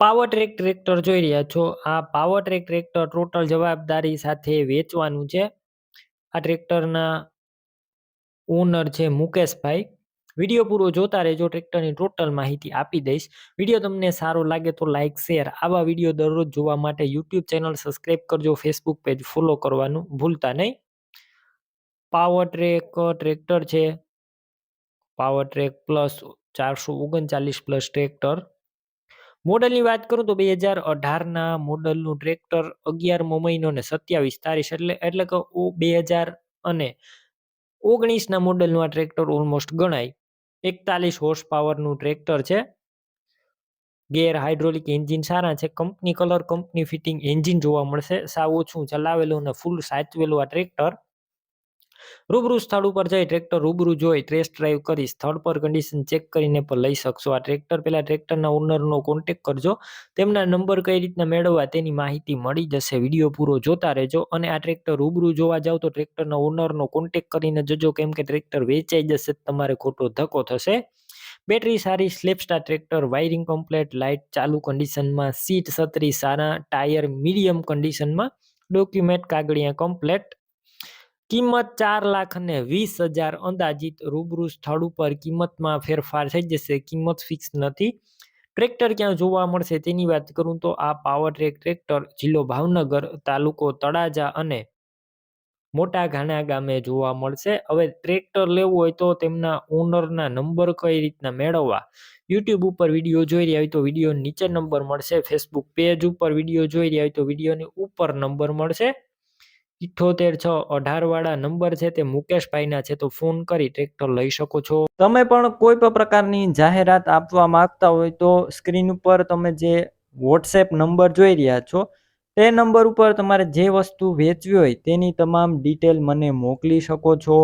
Power track tractor જોઈ રહ્યા છો. આ પાવર ટ્રેક ટ્રેક્ટર ટોટલ જવાબદારી સાથે વેચવાનું છે. આ ટ્રેક્ટરના ઓનર છે મુકેશભાઈ. વીડિયો પૂરો જોતા રહેજો, ટ્રેક્ટરની ટોટલ માહિતી આપી દઈશ. વીડિયો તમને સારો લાગે તો લાઇક શેર, આવા વીડિયો દરરોજ જોવા માટે યુટ્યુબ ચેનલ સબસ્ક્રાઈબ કરજો, ફેસબુક પેજ ફોલો કરવાનું ભૂલતા નહીં. પાવર ટ્રેક ટ્રેક્ટર છે. પાવર ટ્રેક પ્લસ ચારસો ઓગણચાલીસ પ્લસ ટ્રેક્ટર. મોડલની વાત કરું તો બે હજાર અઢારના મોડલનું ટ્રેક્ટર અગિયારમો મહિનો ને સત્યાવીસ તારીખ એટલે એટલે કે બે હજાર અને ઓગણીસના મોડલનું આ ટ્રેક્ટર ઓલમોસ્ટ ગણાય. એકતાલીસ હોર્સ પાવરનું ટ્રેક્ટર છે. ગેર હાઇડ્રોલિક એન્જિન સારા છે. Company colour, company fitting engine જોવા મળશે. સાવ ઓછું ચલાવેલું અને ફૂલ સાચવેલું આ ટ્રેક્ટર. રૂબરૂ સ્થળ ઉપર જઈ ટ્રેક્ટર રૂબરૂ જોઈ ટેસ્ટ ડ્રાઈવ કરી સ્થળ પર કન્ડિશન ચેક કરીને પણ લઈ શકશો. આ ટ્રેક્ટર પહેલાં ટ્રેક્ટરના ઓનરનો કોન્ટેક કરજો. તેમના નંબર કઈ રીતના મેળવવા તેની માહિતી મળી જશે. વીડિયો પૂરો જોતા રહેજો અને આ ટ્રેક્ટર રૂબરૂ જોવા જાવ તો ટ્રેક્ટરના ઓનરનો કોન્ટેક કરીને જજો કેમ કે ટ્રેક્ટર વેચાઈ જશે તમારે ખોટો ધક્કો થશે. બેટરી સારી સ્લેપસ્ટાર ટ્રેક્ટર વાયરિંગ કમ્પ્લેટ લાઇટ ચાલુ કન્ડિશનમાં સીટ છત્રી સારા ટાયર મીડિયમ કન્ડિશનમાં ડોક્યુમેન્ટ કાગળિયા કમ્પ્લેટ કિંમત ચાર લાખ અને વીસ હજાર અંદાજિત રૂબરૂ સ્થળ ઉપર કિંમતમાં ફેરફાર થઈ જશે. કિંમત ફિક્સ નથી. ટ્રેક્ટર ક્યાં જોવા મળશે તેની વાત કરું તો આ પાવર ટ્રેક ટ્રેક્ટર જિલ્લો ભાવનગર તાલુકો તળાજા અને મોટા ઘાણા ગામે જોવા મળશે. હવે ટ્રેક્ટર લેવું હોય તો તેમના ઓનરના નંબર કઈ રીતના મેળવવા? યુટ્યુબ ઉપર વીડિયો જોઈ રહ્યા હોય તો વીડિયો નીચે નંબર મળશે. ફેસબુક પેજ ઉપર વીડિયો જોઈ રહ્યા હોય તો વિડીયોની ઉપર નંબર મળશે. ઇઠોતેર છ અઢાર વાળા નંબર છે તે મુકેશભાઈના છે, તો ફોન કરી ટ્રેક્ટર લઈ શકો છો. તમે પણ કોઈ પણ પ્રકારની જાહેરાત આપવા માંગતા હોય તો સ્ક્રીન ઉપર તમે જે વોટ્સએપ નંબર જોઈ રહ્યા છો, તે નંબર ઉપર તમારે જે વસ્તુ વેચવી હોય તેની તમામ ડિટેલ મને મોકલી શકો છો.